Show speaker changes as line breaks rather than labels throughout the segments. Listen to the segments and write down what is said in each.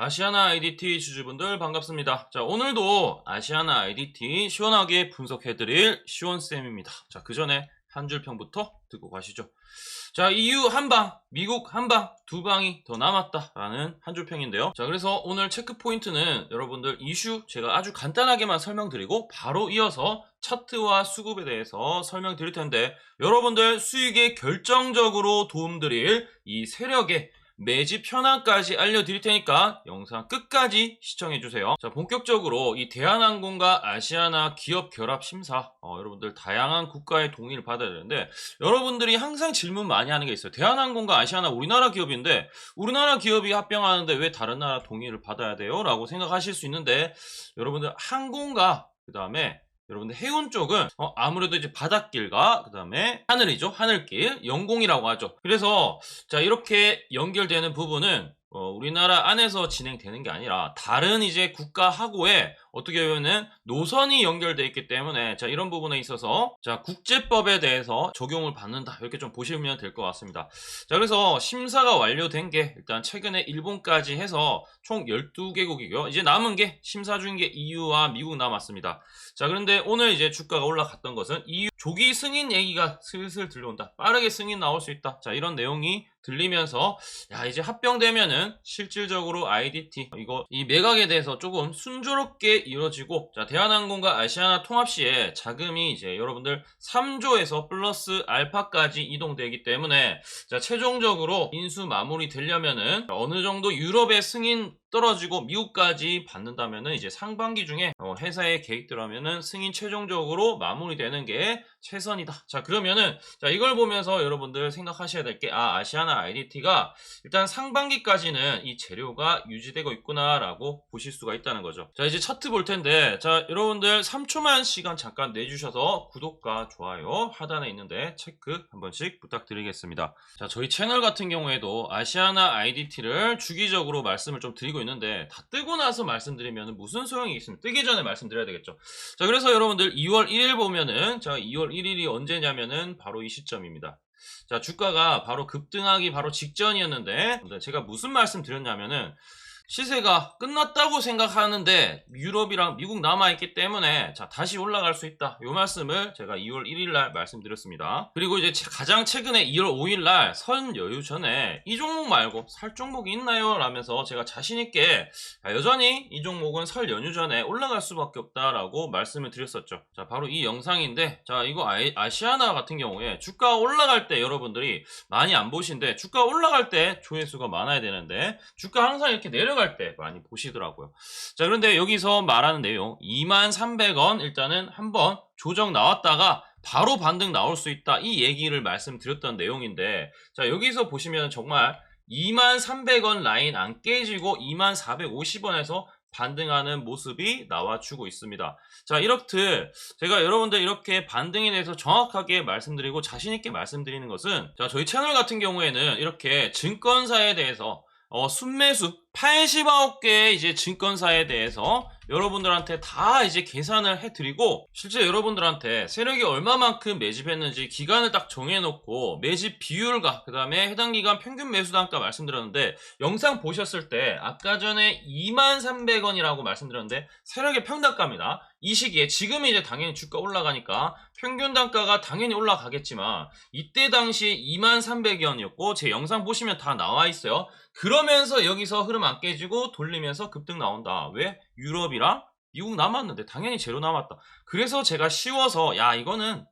아시아나 IDT 주주분들 반갑습니다. 자, 오늘도 아시아나 IDT 시원하게 분석해드릴 시원쌤입니다. 자, 그 전에 한 줄 평부터 듣고 가시죠. 자, EU 한 방, 미국 한 방, 두 방이 더 남았다라는 한 줄 평인데요. 자, 그래서 오늘 체크 포인트는 여러분들 이슈 제가 아주 간단하게만 설명드리고 바로 이어서 차트와 수급에 대해서 설명드릴 텐데 여러분들 수익에 결정적으로 도움드릴 이 세력의 매집 현황까지 알려드릴 테니까 영상 끝까지 시청해주세요. 자, 본격적으로 이 대한항공과 아시아나 기업 결합 심사, 어, 여러분들 다양한 국가의 동의를 받아야 되는데, 여러분들이 항상 질문 많이 하는 게 있어요. 대한항공과 아시아나 우리나라 기업인데, 우리나라 기업이 합병하는데 왜 다른 나라 동의를 받아야 돼요? 라고 생각하실 수 있는데, 여러분들 항공과 그 다음에 여러분들 해운 쪽은 어, 아무래도 이제 바닷길과 그 다음에 하늘이죠. 하늘길 영공이라고 하죠. 그래서 자 이렇게 연결되는 부분은 어, 우리나라 안에서 진행되는 게 아니라 다른 이제 국가하고의 어떻게 보면은 노선이 연결돼 있기 때문에 자 이런 부분에 있어서 자 국제법에 대해서 적용을 받는다 이렇게 좀 보시면 될 것 같습니다. 자 그래서 심사가 완료된 게 일단 최근에 일본까지 해서 총 12개국이고요. 이제 남은 게 심사 중인 게 EU와 미국 남았습니다. 자 그런데 오늘 이제 주가가 올라갔던 것은 EU 조기 승인 얘기가 슬슬 들려온다. 빠르게 승인 나올 수 있다. 자 이런 내용이 들리면서 야 이제 합병되면은 실질적으로 IDT 이거 이 매각에 대해서 조금 순조롭게 이루어지고 자 대한항공과 아시아나 통합 시에 자금이 이제 여러분들 3조에서 플러스 알파까지 이동되기 때문에 자 최종적으로 인수 마무리 되려면은 어느 정도 유럽의 승인 떨어지고 미국까지 받는다면은 이제 상반기 중에 어, 회사의 계획대로하면은 승인 최종적으로 마무리되는 게 최선이다. 자 그러면은 자 이걸 보면서 여러분들 생각하셔야 될 게 아 아시아나 IDT가 일단 상반기까지는 이 재료가 유지되고 있구나라고 보실 수가 있다는 거죠. 자 이제 차트 볼 텐데 자 여러분들 3초만 시간 잠깐 내주셔서 구독과 좋아요 하단에 있는데 체크 한 번씩 부탁드리겠습니다. 자 저희 채널 같은 경우에도 아시아나 IDT를 주기적으로 말씀을 좀 드리고 있는데 다 뜨고 나서 말씀드리면 무슨 소용이 있습니까? 뜨기 전에 말씀드려야 되겠죠. 자 그래서 여러분들 2월 1일 보면은 자 2월 1일이 언제냐면은 바로 이 시점입니다. 자 주가가 바로 급등하기 바로 직전이었는데 제가 무슨 말씀 드렸냐면은 시세가 끝났다고 생각하는데 유럽이랑 미국 남아있기 때문에 자 다시 올라갈 수 있다. 요 말씀을 제가 2월 1일날 말씀드렸습니다. 그리고 이제 체- 가장 최근에 2월 5일날 선 연휴 전에 이 종목 말고 살 종목이 있나요? 라면서 제가 자신있게 아, 여전히 이 종목은 설 연휴 전에 올라갈 수밖에 없다라고 말씀을 드렸었죠. 자 바로 이 영상인데 자 이거 아이- 아시아나 같은 경우에 주가 올라갈 때 여러분들이 많이 안 보신데 주가 올라갈 때 조회수가 많아야 되는데 주가 항상 이렇게 내려 갈때 많이 보시더라고요. 자 그런데 여기서 말하는 내용 23,300원 일단은 한번 조정 나왔다가 바로 반등 나올 수 있다 이 얘기를 말씀드렸던 내용인데 자 여기서 보시면 정말 23,300원 라인 안 깨지고 24,450원에서 반등하는 모습이 나와주고 있습니다. 자, 이렇듯 제가 여러분들 이렇게 반등에 대해서 정확하게 말씀드리고 자신있게 말씀드리는 것은 자, 저희 채널 같은 경우에는 이렇게 증권사에 대해서 어, 순매수 89개의 이제 증권사에 대해서 여러분들한테 다 이제 계산을 해드리고 실제 여러분들한테 세력이 얼마만큼 매집했는지 기간을 딱 정해놓고 매집 비율과 그 다음에 해당 기간 평균 매수 단가 말씀드렸는데 영상 보셨을 때 아까 전에 23,300원이라고 말씀드렸는데 세력의 평단가입니다. 이 시기에 지금 이제 당연히 주가 올라가니까 평균 단가가 당연히 올라가겠지만 이때 당시에 23,300원이었고 제 영상 보시면 다 나와 있어요. 그러면서 여기서 흐름 안 깨지고 돌리면서 급등 나온다. 왜? 유럽이랑 미국 남았는데 당연히 제로 남았다. 그래서 제가 쉬워서 야 이거는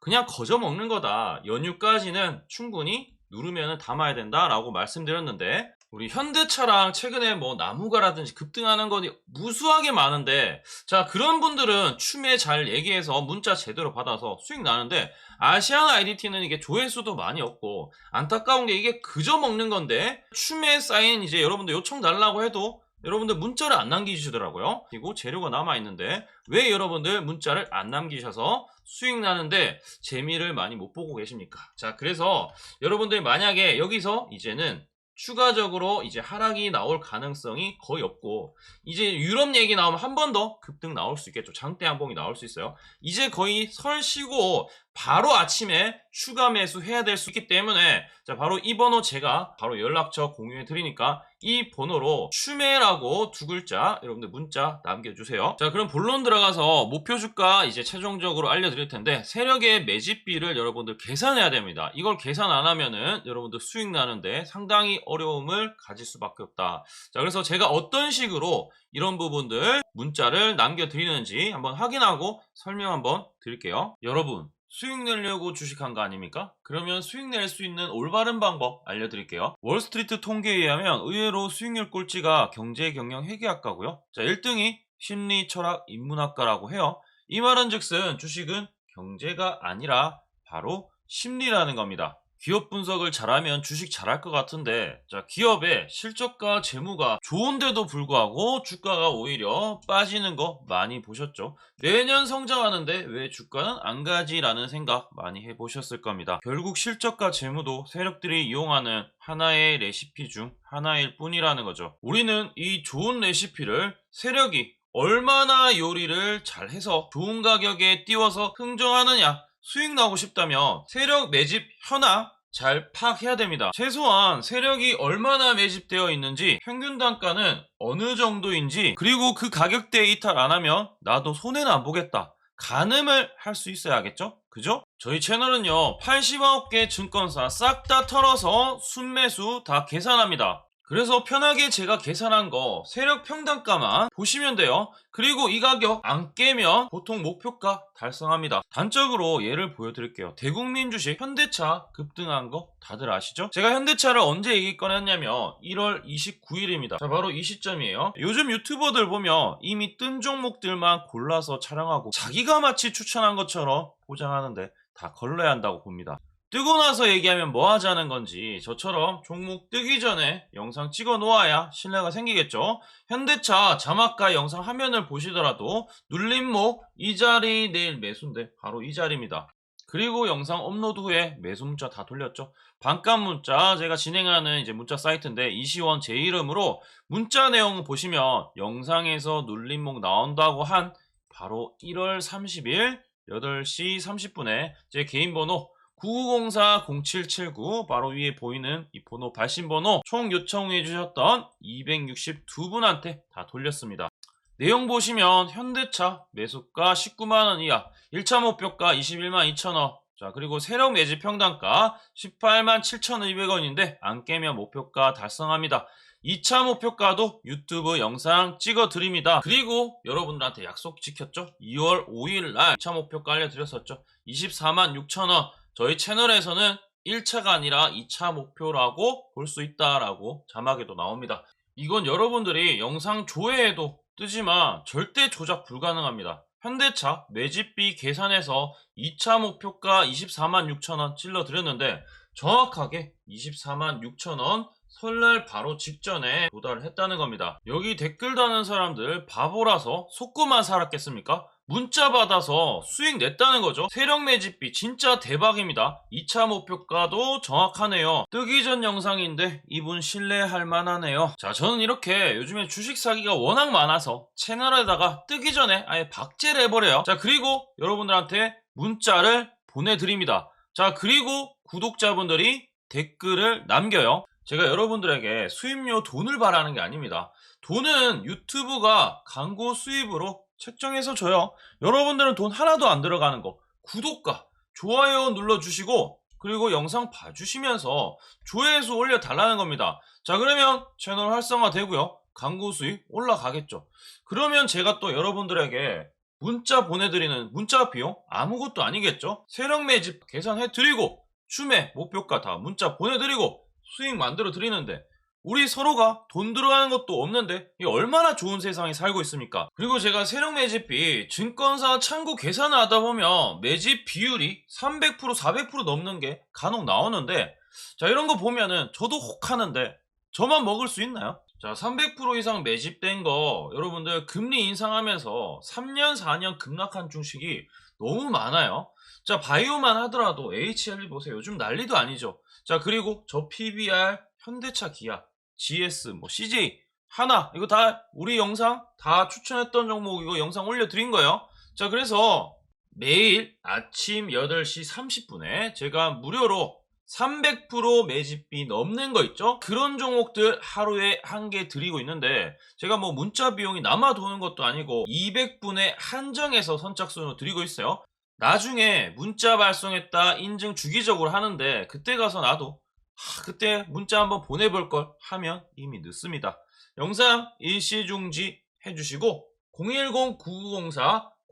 그냥 거저 먹는 거다. 연휴까지는 충분히 누르면 담아야 된다라고 말씀드렸는데 우리 현대차랑 최근에 뭐 나무가라든지 급등하는 것이 무수하게 많은데 자 그런 분들은 춤에 잘 얘기해서 문자 제대로 받아서 수익 나는데 아시아나 IDT는 이게 조회수도 많이 없고 안타까운 게 이게 그저 먹는 건데 춤에 쌓인 이제 여러분들 요청 달라고 해도 여러분들 문자를 안 남기시더라고요. 그리고 재료가 남아 있는데 왜 여러분들 문자를 안 남기셔서 수익 나는데 재미를 많이 못 보고 계십니까? 자, 그래서 여러분들 만약에 여기서 이제는 추가적으로 이제 하락이 나올 가능성이 거의 없고 이제 유럽 얘기 나오면 한 번 더 급등 나올 수 있겠죠. 장대 한봉이 나올 수 있어요. 이제 거의 설 쉬고 바로 아침에 추가 매수해야 될 수 있기 때문에 자 바로 이 번호 제가 바로 연락처 공유해 드리니까 이 번호로 추매라고 두 글자 여러분들 문자 남겨주세요. 자 그럼 본론 들어가서 목표 주가 이제 최종적으로 알려드릴 텐데 세력의 매집비를 여러분들 계산해야 됩니다. 이걸 계산 안 하면은 여러분들 수익 나는데 상당히 어려움을 가질 수밖에 없다. 자 그래서 제가 어떤 식으로 이런 부분들 문자를 남겨드리는지 한번 확인하고 설명 한번 드릴게요. 여러분 수익 내려고 주식한 거 아닙니까? 그러면 수익 낼 수 있는 올바른 방법 알려드릴게요. 월스트리트 통계에 의하면 의외로 수익률 꼴찌가 경제 경영 회계학과고요. 자, 1등이 심리 철학 인문학과라고 해요. 이 말은 즉슨 주식은 경제가 아니라 바로 심리라는 겁니다. 기업 분석을 잘하면 주식 잘할 것 같은데 자 기업의 실적과 재무가 좋은데도 불구하고 주가가 오히려 빠지는 거 많이 보셨죠? 매년 성장하는데 왜 주가는 안 가지라는 생각 많이 해보셨을 겁니다. 결국 실적과 재무도 세력들이 이용하는 하나의 레시피 중 하나일 뿐이라는 거죠. 우리는 이 좋은 레시피를 세력이 얼마나 요리를 잘해서 좋은 가격에 띄워서 흥정하느냐 수익 나고 싶다면 세력 매집 현황 잘 파악해야 됩니다. 최소한 세력이 얼마나 매집되어 있는지 평균 단가는 어느 정도인지 그리고 그 가격대에 이탈 안 하면 나도 손해는 안 보겠다. 가늠을 할 수 있어야겠죠? 그죠? 저희 채널은요 89개 증권사 싹 다 털어서 순매수 다 계산합니다. 그래서 편하게 제가 계산한 거 세력 평단가만 보시면 돼요. 그리고 이 가격 안 깨면 보통 목표가 달성합니다. 단적으로 예를 보여드릴게요. 대국민 주식 현대차 급등한 거 다들 아시죠? 제가 현대차를 언제 얘기 꺼냈냐면 1월 29일입니다. 자 바로 이 시점이에요. 요즘 유튜버들 보면 이미 뜬 종목들만 골라서 촬영하고 자기가 마치 추천한 것처럼 포장하는데 다 걸러야 한다고 봅니다. 뜨고 나서 얘기하면 뭐 하자는 건지 저처럼 종목 뜨기 전에 영상 찍어 놓아야 신뢰가 생기겠죠. 현대차 자막과 영상 화면을 보시더라도 눌림목 이 자리 내일 매수인데 바로 이 자리입니다. 그리고 영상 업로드 후에 매수 문자 다 돌렸죠. 반값 문자 제가 진행하는 이제 문자 사이트인데 이시원 제 이름으로 문자 내용 보시면 영상에서 눌림목 나온다고 한 바로 1월 30일 8시 30분에 제 개인 번호 9904-0779 바로 위에 보이는 이 번호 발신번호 총 요청해 주셨던 262분한테 다 돌렸습니다. 내용 보시면 현대차 매수가 19만원 이하 1차 목표가 21만 2천원 자 그리고 세력 매집 평단가 18만 7,200원인데 안 깨면 목표가 달성합니다. 2차 목표가도 유튜브 영상 찍어 드립니다. 그리고 여러분들한테 약속 지켰죠? 2월 5일 날 2차 목표가 알려드렸었죠? 24만 6천원 저희 채널에서는 1차가 아니라 2차 목표라고 볼 수 있다라고 자막에도 나옵니다. 이건 여러분들이 영상 조회에도 뜨지만 절대 조작 불가능합니다. 현대차 매집비 계산해서 2차 목표가 24만 6천원 찔러드렸는데 정확하게 24만 6천원 설날 바로 직전에 도달을 했다는 겁니다. 여기 댓글 다는 사람들 바보라서 속고만 살았겠습니까? 문자 받아서 수익 냈다는 거죠. 세력 매집비 진짜 대박입니다. 2차 목표가도 정확하네요. 뜨기 전 영상인데 이분 신뢰할 만하네요. 자, 저는 이렇게 요즘에 주식 사기가 워낙 많아서 채널에다가 뜨기 전에 아예 박제를 해버려요. 자, 그리고 여러분들한테 문자를 보내드립니다. 자, 그리고 구독자분들이 댓글을 남겨요. 제가 여러분들에게 수입료 돈을 바라는 게 아닙니다. 돈은 유튜브가 광고 수입으로 책정해서 줘요. 여러분들은 돈 하나도 안 들어가는 거. 구독과 좋아요 눌러주시고, 그리고 영상 봐주시면서 조회수 올려달라는 겁니다. 자, 그러면 채널 활성화 되고요. 광고 수익 올라가겠죠. 그러면 제가 또 여러분들에게 문자 보내드리는 문자 비용 아무것도 아니겠죠? 세력 매집 계산해드리고, 추매 목표가 다 문자 보내드리고, 수익 만들어 드리는데 우리 서로가 돈 들어가는 것도 없는데 이 얼마나 좋은 세상에 살고 있습니까? 그리고 제가 세력 매집비 증권사 창구 계산을 하다 보면 매집 비율이 300% 400% 넘는 게 간혹 나오는데 자 이런 거 보면은 저도 혹하는데 저만 먹을 수 있나요? 자 300% 이상 매집된 거 여러분들 금리 인상하면서 3년 4년 급락한 주식이 너무 많아요. 자 바이오만 하더라도 HLB 보세요. 요즘 난리도 아니죠. 자 그리고 저 PBR, 현대차, 기아, GS, 뭐 CJ, 하나 이거 다 우리 영상 다 추천했던 종목 이거 영상 올려드린 거예요. 자 그래서 매일 아침 8시 30분에 제가 무료로 300% 매집비 넘는 거 있죠? 그런 종목들 하루에 한 개 드리고 있는데 제가 뭐 문자 비용이 남아 도는 것도 아니고 200분에 한정해서 선착순으로 드리고 있어요. 나중에 문자 발송했다 인증 주기적으로 하는데 그때 가서 나도 하, 그때 문자 한번 보내볼 걸 하면 이미 늦습니다. 영상 일시 중지 해주시고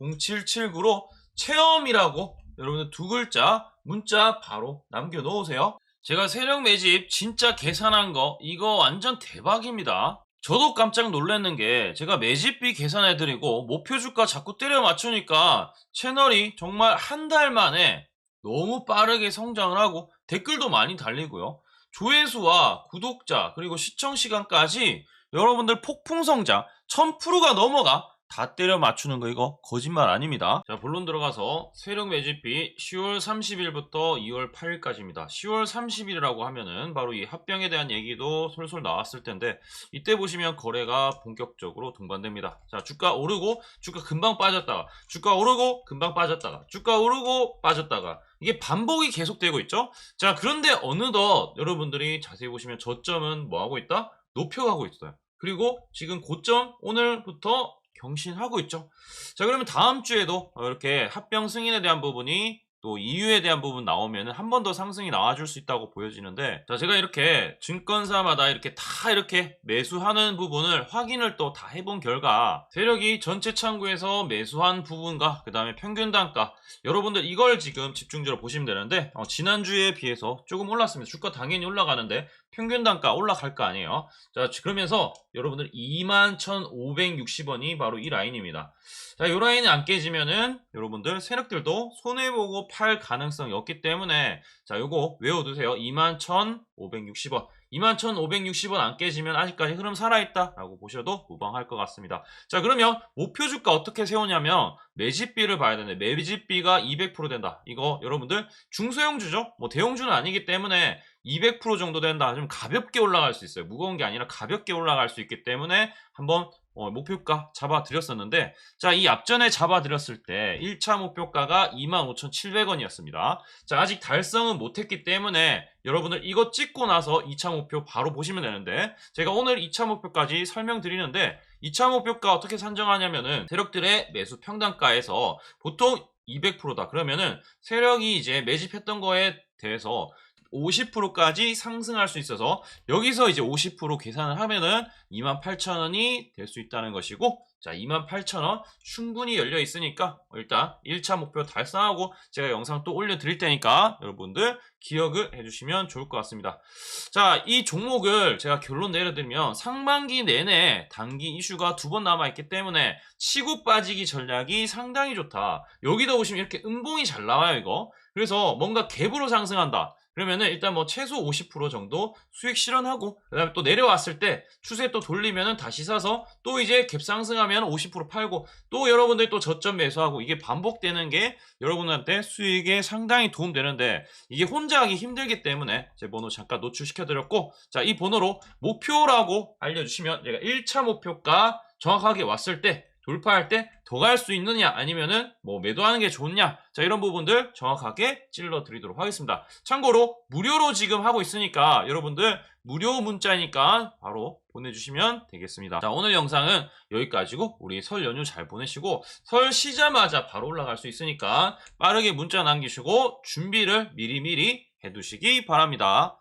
010-9904-0779로 체험이라고 여러분들 두 글자 문자 바로 남겨놓으세요. 제가 세력 매집 진짜 계산한 거 이거 완전 대박입니다. 저도 깜짝 놀랐는 게 제가 매집비 계산해드리고 목표 주가 자꾸 때려 맞추니까 채널이 정말 한 달 만에 너무 빠르게 성장을 하고 댓글도 많이 달리고요. 조회수와 구독자 그리고 시청 시간까지 여러분들 폭풍 성장 1000%가 넘어가 다 때려 맞추는 거 이거 거짓말 아닙니다. 자, 본론 들어가서 세력 매집비 10월 30일부터 2월 8일까지입니다. 10월 30일이라고 하면은 바로 이 합병에 대한 얘기도 솔솔 나왔을 텐데 이때 보시면 거래가 본격적으로 동반됩니다. 자, 주가 오르고 주가 금방 빠졌다가 주가 오르고 금방 빠졌다가 주가 오르고 빠졌다가 이게 반복이 계속되고 있죠. 자, 그런데 어느덧 여러분들이 자세히 보시면 저점은 뭐 하고 있다? 높여가고 있어요. 그리고 지금 고점 오늘부터 경신하고 있죠. 자, 그러면 다음 주에도 이렇게 합병 승인에 대한 부분이 또 이유에 대한 부분 나오면 한 번 더 상승이 나와줄 수 있다고 보여지는데 자 제가 이렇게 증권사마다 이렇게 다 이렇게 매수하는 부분을 확인을 또 다 해본 결과 세력이 전체 창구에서 매수한 부분과 그 다음에 평균 단가 여러분들 이걸 지금 집중적으로 보시면 되는데 어, 지난주에 비해서 조금 올랐습니다 주가 당연히 올라가는데 평균 단가 올라갈 거 아니에요 자 그러면서 여러분들 21,560원이 바로 이 라인입니다 자, 이 라인이 안 깨지면은 여러분들 세력들도 손해보고 팔 가능성이 없기 때문에 자, 요거 외워두세요. 21,560원. 21,560원 안 깨지면 아직까지 흐름 살아있다 라고 보셔도 무방할 것 같습니다. 자, 그러면 목표 주가 어떻게 세우냐면 매집비를 봐야 되는데 매집비가 200% 된다. 이거 여러분들 중소형주죠? 뭐 대형주는 아니기 때문에 200% 정도 된다. 좀 가볍게 올라갈 수 있어요. 무거운 게 아니라 가볍게 올라갈 수 있기 때문에 한번 어, 목표가 잡아드렸었는데 자, 이 앞전에 잡아드렸을 때 1차 목표가가 25,700원이었습니다. 자, 아직 달성은 못했기 때문에 여러분들 이거 찍고 나서 2차 목표 바로 보시면 되는데 제가 오늘 2차 목표까지 설명드리는데 2차 목표가 어떻게 산정하냐면은 세력들의 매수 평단가에서 보통 200%다. 그러면은 세력이 이제 매집했던 거에 대해서 50%까지 상승할 수 있어서 여기서 이제 50% 계산을 하면은 28,000원이 될 수 있다는 것이고 자 28,000원 충분히 열려 있으니까 일단 1차 목표 달성하고 제가 영상 또 올려드릴 테니까 여러분들 기억을 해주시면 좋을 것 같습니다. 자 이 종목을 제가 결론 내려드리면 상반기 내내 단기 이슈가 두 번 남아있기 때문에 치고 빠지기 전략이 상당히 좋다. 여기다 보시면 이렇게 음봉이 잘 나와요 이거. 그래서 뭔가 갭으로 상승한다. 그러면은 일단 뭐 최소 50% 정도 수익 실현하고 그다음에 또 내려왔을 때 추세 또 돌리면은 다시 사서 또 이제 갭 상승하면 50% 팔고 또 여러분들 또 저점 매수하고 이게 반복되는 게 여러분한테 수익에 상당히 도움되는데 이게 혼자 하기 힘들기 때문에 제 번호 잠깐 노출시켜 드렸고 자 이 번호로 목표라고 알려주시면 제가 1차 목표가 정확하게 왔을 때 돌파할 때 더 갈 수 있느냐 아니면은 뭐 매도하는 게 좋냐 자 이런 부분들 정확하게 찔러 드리도록 하겠습니다. 참고로 무료로 지금 하고 있으니까 여러분들 무료 문자니까 바로 보내주시면 되겠습니다. 자 오늘 영상은 여기까지고 우리 설 연휴 잘 보내시고 설 쉬자마자 바로 올라갈 수 있으니까 빠르게 문자 남기시고 준비를 미리미리 해두시기 바랍니다